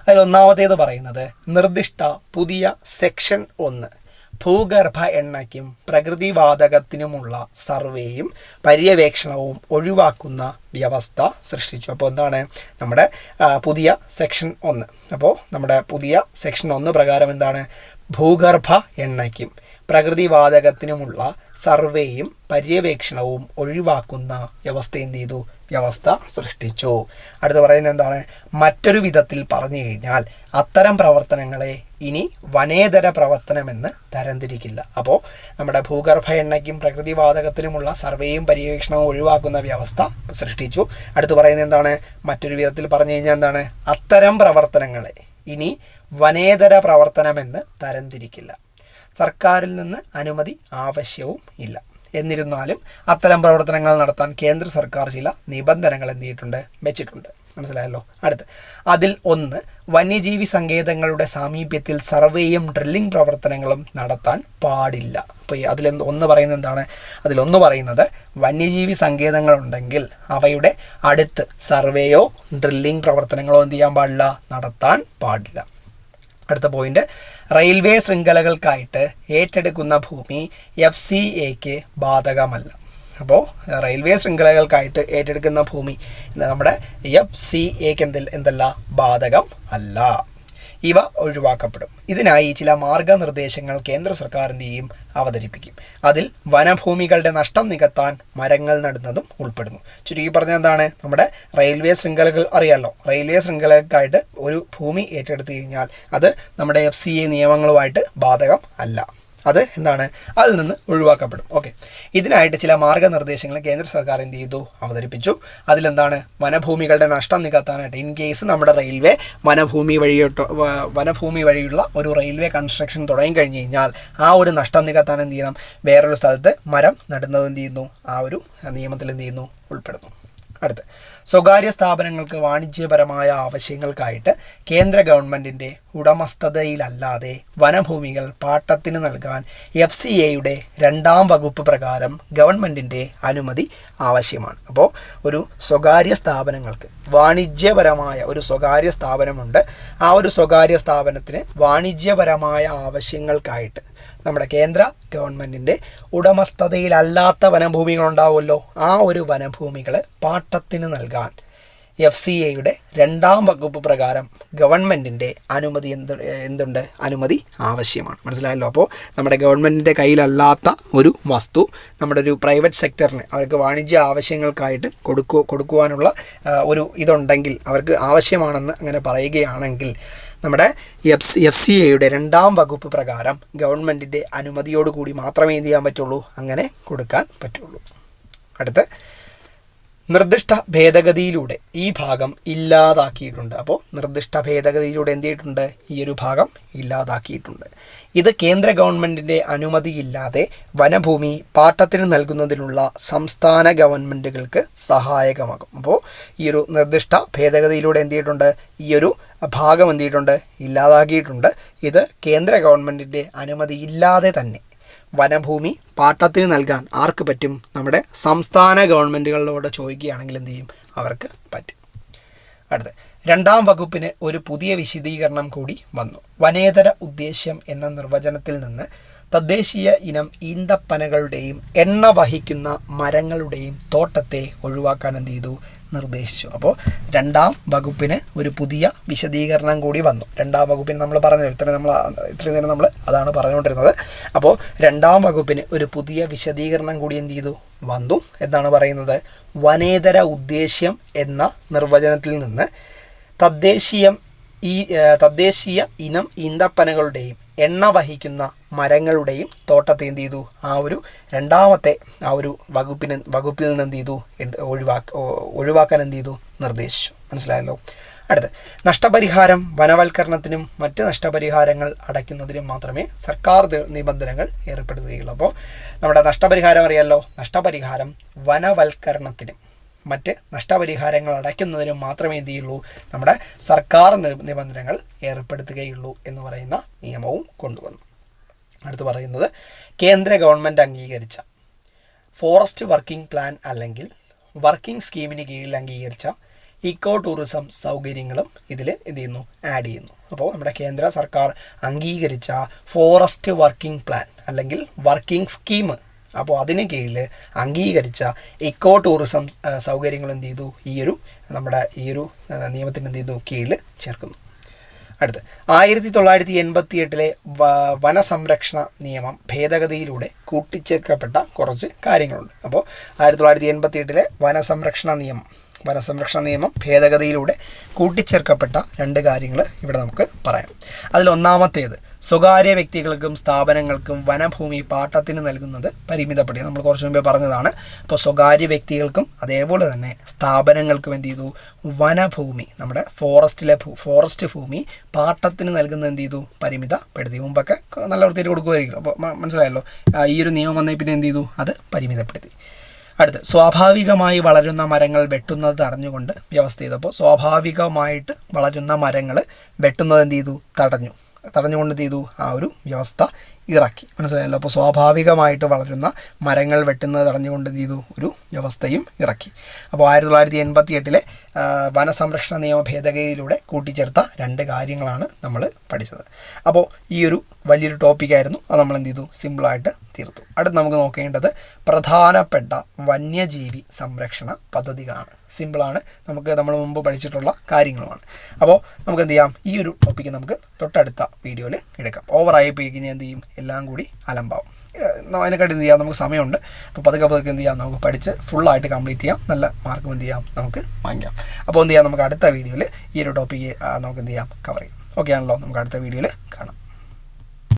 അതിൽ ഒന്നാമത്തേത് പറയുന്നത് നിർദ്ദിഷ്ട പുതിയ സെക്ഷൻ ഒന്ന്. ഭൂഗർഭ എണ്ണയ്ക്കും പ്രകൃതിവാതകത്തിനുമുള്ള സർവേയും പര്യവേക്ഷണവും ഒഴിവാക്കുന്ന വ്യവസ്ഥ സൃഷ്ടിച്ചു. അപ്പോൾ എന്താണ് നമ്മുടെ പുതിയ സെക്ഷൻ ഒന്ന്. അപ്പോൾ നമ്മുടെ പുതിയ സെക്ഷൻ ഒന്ന് പ്രകാരം എന്താണ്? ഭൂഗർഭ എണ്ണയ്ക്കും പ്രകൃതിവാതകത്തിനുമുള്ള സർവേയും പര്യവേക്ഷണവും ഒഴിവാക്കുന്ന വ്യവസ്ഥ എന്ത് ചെയ്തു? വ്യവസ്ഥ സൃഷ്ടിച്ചു. അടുത്ത് പറയുന്നത് എന്താണ്? മറ്റൊരു വിധത്തിൽ പറഞ്ഞു കഴിഞ്ഞാൽ അത്തരം പ്രവർത്തനങ്ങളെ ഇനി വനേതര പ്രവർത്തനമെന്ന് തരംതിരിക്കില്ല അപ്പോൾ നമ്മുടെ ഭൂഗർഭ എണ്ണയ്ക്കും പ്രകൃതിവാതകത്തിനുമുള്ള സർവേയും പര്യവേക്ഷണവും ഒഴിവാക്കുന്ന വ്യവസ്ഥ സൃഷ്ടിച്ചു. അടുത്ത് പറയുന്നത് എന്താണ്? മറ്റൊരു വിധത്തിൽ പറഞ്ഞു കഴിഞ്ഞാൽ എന്താണ്? അത്തരം പ്രവർത്തനങ്ങളെ ഇനി വനേതര പ്രവർത്തനമെന്ന് തരംതിരിക്കില്ല സർക്കാരിൽ നിന്ന് അനുമതി ആവശ്യവും ഇല്ല. എന്നിരുന്നാലും അത്തരം പ്രവർത്തനങ്ങൾ നടത്താൻ കേന്ദ്ര സർക്കാർ ചില നിബന്ധനകൾ എന്ത് ചെയ്തിട്ടുണ്ട് വെച്ചിട്ടുണ്ട്. മനസ്സിലായല്ലോ? അടുത്ത്. അതിൽ ഒന്ന് വന്യജീവി സങ്കേതങ്ങളുടെ സാമീപ്യത്തിൽ സർവേയും ഡ്രില്ലിംഗ് പ്രവർത്തനങ്ങളും നടത്താൻ പാടില്ല. അപ്പോൾ അതിൽ ഒന്ന് പറയുന്നത് എന്താണ്? അതിലൊന്ന് പറയുന്നത് വന്യജീവി സങ്കേതങ്ങളുണ്ടെങ്കിൽ അവയുടെ അടുത്ത് സർവേയോ ഡ്രില്ലിംഗ് പ്രവർത്തനങ്ങളോ എന്ത് ചെയ്യാൻ പാടില്ല? നടത്താൻ പാടില്ല. അടുത്ത പോയിന്റ് റെയിൽവേ ശൃംഖലകൾക്കായിട്ട് ഏറ്റെടുക്കുന്ന ഭൂമി എഫ് സി എക്ക് ബാധകമല്ല. അപ്പോൾ റെയിൽവേ ശൃംഖലകൾക്കായിട്ട് ഏറ്റെടുക്കുന്ന ഭൂമി നമ്മുടെ എഫ് സി എക്ക് എന്തിൽ എന്തല്ല? ബാധകം അല്ല. ഇവ ഒഴിവാക്കപ്പെടും. ഇതിനായി ചില മാർഗനിർദ്ദേശങ്ങൾ കേന്ദ്ര സർക്കാരിന്റെയും അവതരിപ്പിക്കും. അതിൽ വനഭൂമികളുടെ നഷ്ടം നികത്താൻ മരങ്ങൾ നടുന്നതും ഉൾപ്പെടുന്നു. ചുരുക്കി പറഞ്ഞ എന്താണ്? നമ്മുടെ റെയിൽവേ ശൃംഖലകൾ അറിയാലോ? റെയിൽവേ ശൃംഖലകൾക്കായിട്ട് ഒരു ഭൂമി ഏറ്റെടുത്തു കഴിഞ്ഞാൽ അത് നമ്മുടെ എഫ് സി എ നിയമങ്ങളുമായിട്ട് ബാധകം അല്ല. അത് എന്താണ്? അതിൽ നിന്ന് ഒഴിവാക്കപ്പെടും. ഓക്കെ. ഇതിനായിട്ട് ചില മാർഗനിർദ്ദേശങ്ങൾ കേന്ദ്ര സർക്കാർ എന്ത് ചെയ്തു? അവതരിപ്പിച്ചു. അതിലെന്താണ്? വനഭൂമികളുടെ നഷ്ടം നികത്താനായിട്ട്. ഇൻ കേസ് നമ്മുടെ റെയിൽവേ വനഭൂമി വഴിയോട്ട് വനഭൂമി വഴിയുള്ള ഒരു റെയിൽവേ കൺസ്ട്രക്ഷൻ തുടങ്ങി കഴിഞ്ഞ് കഴിഞ്ഞാൽ ആ ഒരു നഷ്ടം നികത്താൻ എന്ത് ചെയ്യണം? വേറൊരു സ്ഥലത്ത് മരം നടുന്നത് എന്ത് ചെയ്യുന്നു? ആ ഒരു നിയമത്തിൽ എന്ത് ചെയ്യുന്നു? ഉൾപ്പെടുന്നു. അടുത്ത്. സ്വകാര്യ സ്ഥാപനങ്ങൾക്ക് വാണിജ്യപരമായ ആവശ്യങ്ങൾക്കായിട്ട് കേന്ദ്ര ഗവൺമെന്റിന്റെ ഉടമസ്ഥതയിലല്ലാതെ വനഭൂമികൾ പാട്ടത്തിന് നൽകാൻ എഫ് സി എയുടെ രണ്ടാം വകുപ്പ് പ്രകാരം ഗവൺമെന്റിന്റെ അനുമതി ആവശ്യമാണ്. അപ്പോൾ ഒരു സ്വകാര്യ സ്ഥാപനങ്ങൾക്ക് വാണിജ്യപരമായ ഒരു സ്വകാര്യ സ്ഥാപനമുണ്ട്. ആ ഒരു സ്വകാര്യ സ്ഥാപനത്തിന് വാണിജ്യപരമായ ആവശ്യങ്ങൾക്കായിട്ട് നമ്മുടെ കേന്ദ്ര ഗവൺമെന്റിന്റെ ഉടമസ്ഥതയിലല്ലാത്ത വനഭൂമികളുണ്ടാവുമല്ലോ. ആ ഒരു വനഭൂമികൾ പാട്ടത്തിന് നൽകാൻ എഫ് സി എയുടെ രണ്ടാം വകുപ്പ് പ്രകാരം ഗവൺമെന്റിന്റെ അനുമതി എന്ത് എന്തുണ്ട്? അനുമതി ആവശ്യമാണ്. മനസ്സിലായല്ലോ? അപ്പോൾ നമ്മുടെ ഗവൺമെന്റിന്റെ കയ്യിലല്ലാത്ത ഒരു വസ്തു നമ്മുടെ ഒരു പ്രൈവറ്റ് സെക്ടറിന് അവർക്ക് വാണിജ്യ ആവശ്യങ്ങൾക്കായിട്ട് കൊടുക്കു കൊടുക്കുവാനുള്ള ഒരു ഇതുണ്ടെങ്കിൽ അവർക്ക് ആവശ്യമാണെന്ന് അങ്ങനെ പറയുകയാണെങ്കിൽ നമ്മുടെ എഫ് എഫ് സി എയുടെ രണ്ടാം വകുപ്പ് പ്രകാരം ഗവൺമെന്റിന്റെ അനുമതിയോടുകൂടി മാത്രമേ എന്ത് ചെയ്യാൻ പറ്റുള്ളൂ? അങ്ങനെ കൊടുക്കാൻ പറ്റുള്ളൂ. അടുത്ത് നിർദ്ദിഷ്ട ഭേദഗതിയിലൂടെ ഈ ഭാഗം ഇല്ലാതാക്കിയിട്ടുണ്ട്. അപ്പോൾ നിർദ്ദിഷ്ട ഭേദഗതിയിലൂടെ എന്ത് ചെയ്തിട്ടുണ്ട്? ഈ ഒരു ഭാഗം ഇല്ലാതാക്കിയിട്ടുണ്ട്. ഇത് കേന്ദ്ര ഗവൺമെന്റിന്റെ അനുമതിയില്ലാതെ വനഭൂമി പാട്ടത്തിന് നൽകുന്നതിനുള്ള സംസ്ഥാന ഗവൺമെന്റുകൾക്ക് സഹായകമാകും. അപ്പോൾ ഈ ഒരു നിർദ്ദിഷ്ട ഭേദഗതിയിലൂടെ എന്ത് ചെയ്തിട്ടുണ്ട്? ഈ ഒരു ഭാഗം എന്ത് ചെയ്തിട്ടുണ്ട്? ഇല്ലാതാക്കിയിട്ടുണ്ട്. ഇത് കേന്ദ്ര ഗവൺമെന്റിന്റെ അനുമതിയില്ലാതെ തന്നെ വനഭൂമി പാട്ടത്തിന് നൽകാൻ ആർക്ക് പറ്റും? നമ്മുടെ സംസ്ഥാന ഗവൺമെന്റുകളോട് ചോദിക്കുകയാണെങ്കിൽ എന്ത് ചെയ്യും? അവർക്ക് പറ്റും. അടുത്ത് രണ്ടാം വകുപ്പിന് ഒരു പുതിയ വിശദീകരണം കൂടി വന്നു. വനേതര ഉദ്ദേശ്യം എന്ന നിർവചനത്തിൽ നിന്ന് തദ്ദേശീയ ഇനം ഈന്തപ്പനകളുടെയും എണ്ണ വഹിക്കുന്ന മരങ്ങളുടെയും തോട്ടത്തെ ഒഴിവാക്കാൻ എന്ത് ചെയ്തു? നിർദ്ദേശിച്ചു. അപ്പോൾ രണ്ടാം വകുപ്പിന് ഒരു പുതിയ വിശദീകരണം കൂടി വന്നു. രണ്ടാം വകുപ്പിന് നമ്മൾ പറഞ്ഞു ഇത്രയും നമ്മൾ ഇത്രയും നേരം നമ്മൾ അതാണ് പറഞ്ഞുകൊണ്ടിരുന്നത്. അപ്പോൾ രണ്ടാം വകുപ്പിന് ഒരു പുതിയ വിശദീകരണം കൂടി എന്ത് ചെയ്തു? വന്നു. എന്നാണ് പറയുന്നത്? വനേതര ഉദ്ദേശ്യം എന്ന നിർവചനത്തിൽ നിന്ന് തദ്ദേശീയം ഈ തദ്ദേശീയ ഇനം ഈന്തപ്പനകളുടെയും എണ്ണ വഹിക്കുന്ന മരങ്ങളുടെയും തോട്ടത്തെ എന്ത് ചെയ്തു? ആ ഒരു രണ്ടാമത്തെ ആ ഒരു വകുപ്പിന് വകുപ്പിൽ നിന്ന് എന്ത് ചെയ്തു? ഒഴിവാക്ക ഒഴിവാക്കാൻ എന്ത് ചെയ്തു? നിർദ്ദേശിച്ചു. മനസ്സിലായല്ലോ? അടുത്ത് നഷ്ടപരിഹാരം വനവൽക്കരണത്തിനും മറ്റ് നഷ്ടപരിഹാരങ്ങൾ അടയ്ക്കുന്നതിനും മാത്രമേ സർക്കാർ നിബന്ധനകൾ ഏർപ്പെടുത്തുകയുള്ളൂ. അപ്പോൾ നമ്മുടെ നഷ്ടപരിഹാരം അറിയാമല്ലോ നഷ്ടപരിഹാരം വനവൽക്കരണത്തിനും. മറ്റ് നഷ്ടപരിഹാരങ്ങൾ അടയ്ക്കുന്നതിനും മാത്രമേ എന്ത് ചെയ്യുള്ളൂ? നമ്മുടെ സർക്കാർ നിബന്ധനകൾ ഏർപ്പെടുത്തുകയുള്ളൂ എന്ന് പറയുന്ന നിയമവും കൊണ്ടുവന്നു. അടുത്ത് പറയുന്നത് കേന്ദ്ര ഗവൺമെന്റ് അംഗീകരിച്ച ഫോറസ്റ്റ് വർക്കിംഗ് പ്ലാൻ അല്ലെങ്കിൽ വർക്കിംഗ് സ്കീമിന് കീഴിൽ അംഗീകരിച്ച ഇക്കോ ടൂറിസം സൗകര്യങ്ങളും ഇതിൽ എന്ത് ചെയ്യുന്നു? ആഡ് ചെയ്യുന്നു. അപ്പോൾ നമ്മുടെ കേന്ദ്ര സർക്കാർ അംഗീകരിച്ച ഫോറസ്റ്റ് വർക്കിംഗ് പ്ലാൻ അല്ലെങ്കിൽ വർക്കിംഗ് സ്കീം അപ്പോൾ അതിന് കീഴിൽ അംഗീകരിച്ച ഇക്കോ ടൂറിസം സൗകര്യങ്ങൾ എന്ത് ചെയ്തു? ഈ ഒരു നമ്മുടെ ഈ ഒരു നിയമത്തിന് എന്ത് ചെയ്തു? കീഴിൽ ചേർക്കുന്നു. അടുത്ത് ആയിരത്തി തൊള്ളായിരത്തി എൺപത്തി എട്ടിലെ വനസംരക്ഷണ നിയമം ഭേദഗതിയിലൂടെ കൂട്ടിച്ചേർക്കപ്പെട്ട കുറച്ച് കാര്യങ്ങളുണ്ട്. അപ്പോൾ ആയിരത്തി തൊള്ളായിരത്തി എൺപത്തി എട്ടിലെ വനസംരക്ഷണ നിയമം വനസംരക്ഷണ നിയമം ഭേദഗതിയിലൂടെ കൂട്ടിച്ചേർക്കപ്പെട്ട രണ്ട് കാര്യങ്ങൾ ഇവിടെ നമുക്ക് പറയാം. അതിൽ ഒന്നാമത്തേത് സ്വകാര്യ വ്യക്തികൾക്കും സ്ഥാപനങ്ങൾക്കും വനഭൂമി പാട്ടത്തിന് നൽകുന്നത് പരിമിതപ്പെടുത്തി നമ്മൾ കുറച്ച് മുമ്പേ പറഞ്ഞതാണ്. അപ്പോൾ സ്വകാര്യ വ്യക്തികൾക്കും അതേപോലെ തന്നെ സ്ഥാപനങ്ങൾക്കും എന്ത് ചെയ്തു? വനഭൂമി നമ്മുടെ ഫോറസ്റ്റിലെ ഫോറസ്റ്റ് ഭൂമി പാട്ടത്തിന് നൽകുന്നത് എന്ത് ചെയ്തു? പരിമിതപ്പെടുത്തി. മുമ്പൊക്കെ നല്ല വൃത്തിയിൽ കൊടുക്കുമായിരിക്കും. അപ്പോൾ മനസ്സിലായല്ലോ? ഈ ഒരു നിയമം വന്നേ പിന്നെ എന്ത് ചെയ്തു? അത് പരിമിതപ്പെടുത്തി. അടുത്ത് സ്വാഭാവികമായി വളരുന്ന മരങ്ങൾ വെട്ടുന്നത് തടഞ്ഞുകൊണ്ട് വ്യവസ്ഥ ചെയ്തപ്പോൾ സ്വാഭാവികമായിട്ട് വളരുന്ന മരങ്ങൾ വെട്ടുന്നത് എന്ത് ചെയ്തു? തടഞ്ഞു. തടഞ്ഞുകൊണ്ട് ചെയ്തു? ആ ഒരു വ്യവസ്ഥ ഇറക്കി. മനസ്സിലായല്ലോ? അപ്പോൾ സ്വാഭാവികമായിട്ട് വളരുന്ന മരങ്ങൾ വെട്ടുന്നത് തടഞ്ഞുകൊണ്ട് ചെയ്തു? ഒരു വ്യവസ്ഥയും ഇറക്കി. അപ്പോൾ ആയിരത്തി തൊള്ളായിരത്തി എൺപത്തി എട്ടിലെ വനസംരക്ഷണ നിയമ ഭേദഗതിയിലൂടെ കൂട്ടിച്ചേർത്ത രണ്ട് കാര്യങ്ങളാണ് നമ്മൾ പഠിച്ചത്. അപ്പോൾ ഈ ഒരു വലിയൊരു ടോപ്പിക്കായിരുന്നു അത് നമ്മൾ എന്ത് ചെയ്തു? സിമ്പിളായിട്ട് തീർത്തു. അടുത്ത് നമുക്ക് നോക്കേണ്ടത് പ്രധാനപ്പെട്ട വന്യജീവി സംരക്ഷണ പദ്ധതികളാണ്. സിമ്പിളാണ് നമുക്ക് നമ്മൾ മുമ്പ് പഠിച്ചിട്ടുള്ള കാര്യങ്ങളുമാണ്. അപ്പോൾ നമുക്ക് എന്ത് ചെയ്യാം? ഈ ഒരു ടോപ്പിക്ക് നമുക്ക് തൊട്ടടുത്ത വീഡിയോയിൽ എടുക്കാം. ഓവറായി പോയി കഴിഞ്ഞാൽ എന്ത് ചെയ്യും? എല്ലാം കൂടി അലമ്പാവും. അതിനെക്കാട്ടി എന്ത് ചെയ്യാം? നമുക്ക് സമയമുണ്ട്. അപ്പോൾ പതുക്കെ പതുക്കെ എന്ത് ചെയ്യാം? നമുക്ക് പഠിച്ച് ഫുള്ളായിട്ട് കംപ്ലീറ്റ് ചെയ്യാം. നല്ല മാർക്കും എന്ത് ചെയ്യാം? നമുക്ക് വാങ്ങിക്കാം. അപ്പോൾ എന്ത് ചെയ്യാം? നമുക്ക് അടുത്ത വീഡിയോയിൽ ഈ ഒരു ടോപ്പിക്ക് നമുക്ക് എന്ത് ചെയ്യാം? കവർ ചെയ്യാം. ഓക്കെ ആണല്ലോ? നമുക്ക് അടുത്ത വീഡിയോയിൽ കാണാം.